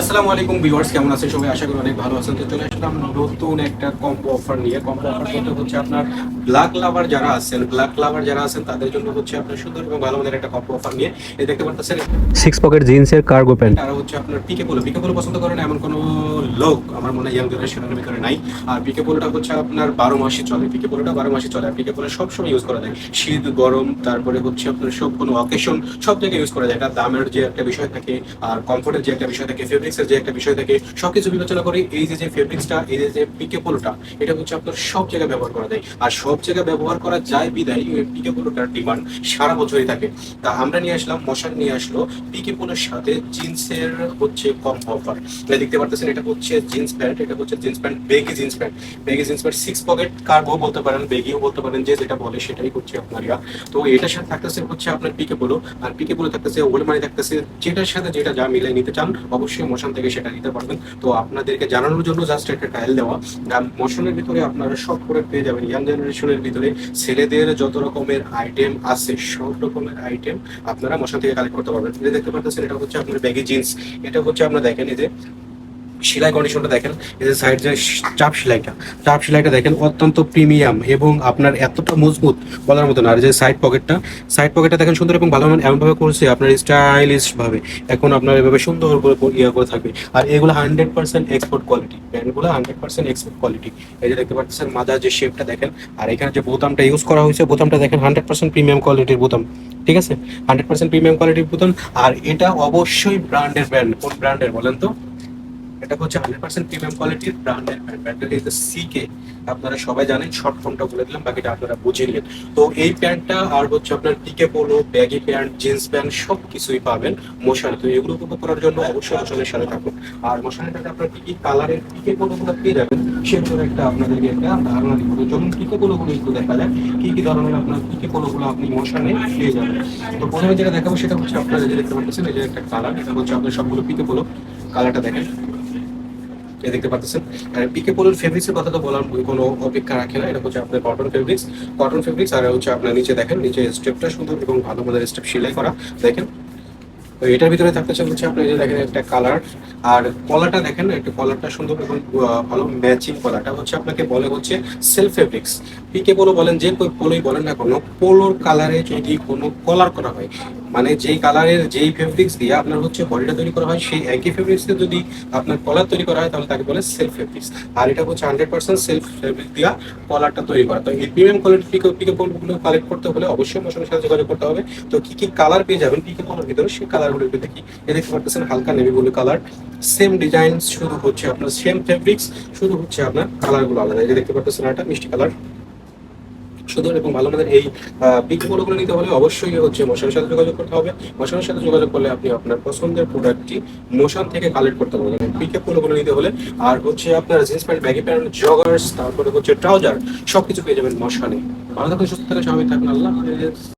আসসালামু আলাইকুম ভিউয়ার্স কেমন আছেন সবাই? আশা করি অনেক ভালো আছেন। তো চলে আসলাম নতুন একটা কম্বো অফার নিয়ে। কম্বো অফার বলতে হচ্ছে আপনার ব্ল্যাক লাভার যারা আছেন ব্ল্যাক লাভার যারা আছেন তাদের জন্য হচ্ছে আপনার সুন্দর এবং ভালো মানের একটা কম্বো অফার নিয়ে। এই দেখতে পারতেছেন? সিক্স পকেট জিন্সের কার্গো প্যান্ট আর হচ্ছে আপনার পিকে পোলো পিকে পোলো পছন্দ করেন এমন কোনো লোক আমার মনে হয় ইয়াং জেনারেশনের ভিতরে নাই। আর পিকে পোলোটা হচ্ছে আপনার বারো মাসে চলে। পিকে পোলোটা বারো মাসে চলে। আর পিকে পোলো সবসময় ইউজ করা যায়। শীত গরম তারপরে হচ্ছে আপনার সব কোনো অকেশন সব জায়গায় ইউজ করা যায়। এটা দামের যে একটা বিষয় থাকে আর কমফোর্টের যে একটা বিষয় থাকে ফেব্রিক্সের যে একটা বিষয় থাকে, সবকিছু বিবেচনা করে এই যে যে ফেব্রিক্সটা এই যে যে পিকে পোলোটা এটা হচ্ছে আপনার সব জায়গায় ব্যবহার করা যায়। আর সব জায়গায় ব্যবহার করা যায় বিদায় পিকে পোলোটার ডিমান্ড সারা বছরই থাকে। তা আমরা নিয়ে আসলাম মশার নিয়ে আসলো পিকে পোলোর সাথে জিন্সের হচ্ছে কম অফার দেখতে পারতেছেন, এটা হচ্ছে জিন্স প্যান্ট, এটা হচ্ছে jeans pant baggy jeans pant. Baggy jeans pant six pocket cargo বলতে পারেন বেগিও বলতে পারেন, যে যেটা বলে সেটাই হচ্ছে আপনার ইয়া। তো এটার সাথে থাকতেছে হচ্ছে আপনার পিকে পোলো আর পিকে পোলো থাকতেছে ওল মানি থাকতেছে, যেটার সাথে যেটা যা মিলে নিতে চান, অবশ্যই মোশন থেকে সেটা নিতে পারবেন। তো আপনাদেরকে জানানোর জন্য জাস্ট একটা ট্রায়াল দেওয়া। মোশনের ভিতরে আপনারা সব করে পেয়ে যাবেন। ইয়াং জেনারেশনের ভিতরে ছেলেদের যত রকমের আইটেম আছে, সব রকমের আইটেম আপনারা মোশন থেকে কালেক্ট করতে পারবেন। দেখতে পাচ্ছেন, এটা হচ্ছে আপনার ব্যাগি জিন্স এটা হচ্ছে আপনারা দেখেন যে সেলাই কন্ডিশনটা দেখেন, এই যে সাইড যে চাপ সেলাইটা চাপ সেলাইটা দেখেন অত্যন্ত প্রিমিয়াম এবং আপনার এতটা মজবুত বলার মতো না। আর যে সাইড পকেটটা সাইড পকেটটা দেখেন সুন্দর এবং ভালো এমনভাবে করছে আপনার স্টাইলিশ ভাবে। এখন আপনার এভাবে সুন্দর করে ইয়ে করে থাকবে। আর এগুলো হান্ড্রেড পার্সেন্ট এক্সপোর্ট কোয়ালিটি প্যান্টগুলো হান্ড্রেড পার্সেন্ট এক্সপোর্ট কোয়ালিটি এই যে দেখতে পাচ্ছেন মাদার যে শেপটা দেখেন, আর এখানে যে বোতামটা ইউজ করা হয়েছে, বোতামটা দেখেন হান্ড্রেড পার্সেন্ট প্রিমিয়াম কোয়ালিটির বোতাম। ঠিক আছে? হান্ড্রেড পার্সেন্ট প্রিমিয়াম কোয়ালিটির বোতাম। আর এটা অবশ্যই ব্র্যান্ডের ব্র্যান্ড কোন ব্র্যান্ডের বলেন তো? এটা হচ্ছে হান্ড্রেড পার্সেন্ট প্রিমিয়াম কোয়ালিটির ব্র্যান্ডের প্যান্ট প্যান্টটা হচ্ছে সিকে আপনারা সবাই জানেন শর্ট ফর্মটা বলে দিলাম, বাকিটা আপনারা বুঝে নিলেন তো এই প্যান্টটা আর হচ্ছে আপনার PK polo baggy pant jeans pant সব কিছুই পাবেন মোশানে তো এগুলো উপভোগ করার জন্য অবশ্যই মোশনের সাথে থাকুন। আর মোশানেটাতে আপনার কি কি কালারের পিকে পোলোগুলো পেয়ে যাবেন সেগুলোর একটা আপনাদেরকে একটা ধারণা দিব। যেমন পিকে পোলোগুলো একটু দেখা যায় কি কি ধরনের আপনার পিকে পোলোগুলো আপনি মোশনে পেয়ে যাবেন। তো প্রথমে যেটা দেখাবো সেটা হচ্ছে আপনারা যে দেখতে পাচ্ছেন, এই যে একটা কালার এটা হচ্ছে আপনার সবগুলো পিকে পোলো কালারটা দেখেন। এই দেখতে পাচ্ছেন। পিকে পোলোর ফেব্রিক্সের কথা তো বলার কোনো অপেক্ষা রাখে না। এটা হচ্ছে আপনার কটন ফেব্রিক্স কটন ফেব্রিক্স আর হচ্ছে আপনার নিচে দেখেন, নিচে স্টেপটা সুন্দর এবং ভালো মানের স্টেপ সেলাই করা। দেখেন এটার ভিতরে থাকতে থাকতেছে হচ্ছে আপনি যে দেখেন একটা কালার আর কলারটা দেখেন, একটা কলারটা সুন্দর এবং ভালো ম্যাচিং কলারটা হচ্ছে আপনাকে বলে হচ্ছে সেলফ ফেব্রিক্স পিকে পোলো বলেন যে পোলোই বলেন না কোনো পোলোর কালারে যদি কোনো কলার করা হয় মানে যেই কালারের যেই ফেব্রিক্স দিয়ে আপনার হচ্ছে বডিটা তৈরি করা হয়, সেই একই ফেব্রিক্সে যদি আপনার কলার তৈরি করা হয়, তাহলে তাকে বলে সেলফ ফেব্রিক্স আর এটা হচ্ছে হান্ড্রেড পার্সেন্ট সেলফ ফেব্রিক দিয়া কলারটা তৈরি করা। তো এই প্রিমিয়াম কোয়ালিটি পিকে পিকে পোলগুলো কালেক্ট করতে হলে অবশ্যই মোশনের সাথে যোগাযোগ করতে হবে। তো কি কি কালার পেয়ে যাবেন পিকে পোলোর ভিতরে সেই কালারগুলো একটু দেখি এ দেখতে পাচ্ছেন হালকা navy blue colour same design শুধু হচ্ছে আপনার সেম ফেব্রিক্স শুধু হচ্ছে আপনার কালারগুলো আলাদা। এই দেখতে পাচ্ছেন একটা মিষ্টি কালার সুন্দর এবং ভালো মানের এই পোলোগুলো নিতে হলে অবশ্যই হচ্ছে মশানের সাথে যোগাযোগ করতে হবে মশানের সাথে যোগাযোগ করলে আপনি আপনার পছন্দের প্রোডাক্টটি মোশন থেকে কালেক্ট করতে পারবেন পোলোগুলো নিতে হলে আর হচ্ছে আপনার jeans pant baggy pant joggers তারপরে হচ্ছে ট্রাউজার সব কিছু পেয়ে যাবেন মশানে ভালো থাকুন, সুস্থ থাকুন স্বাভাবিক থাকুন, আল্লাহ।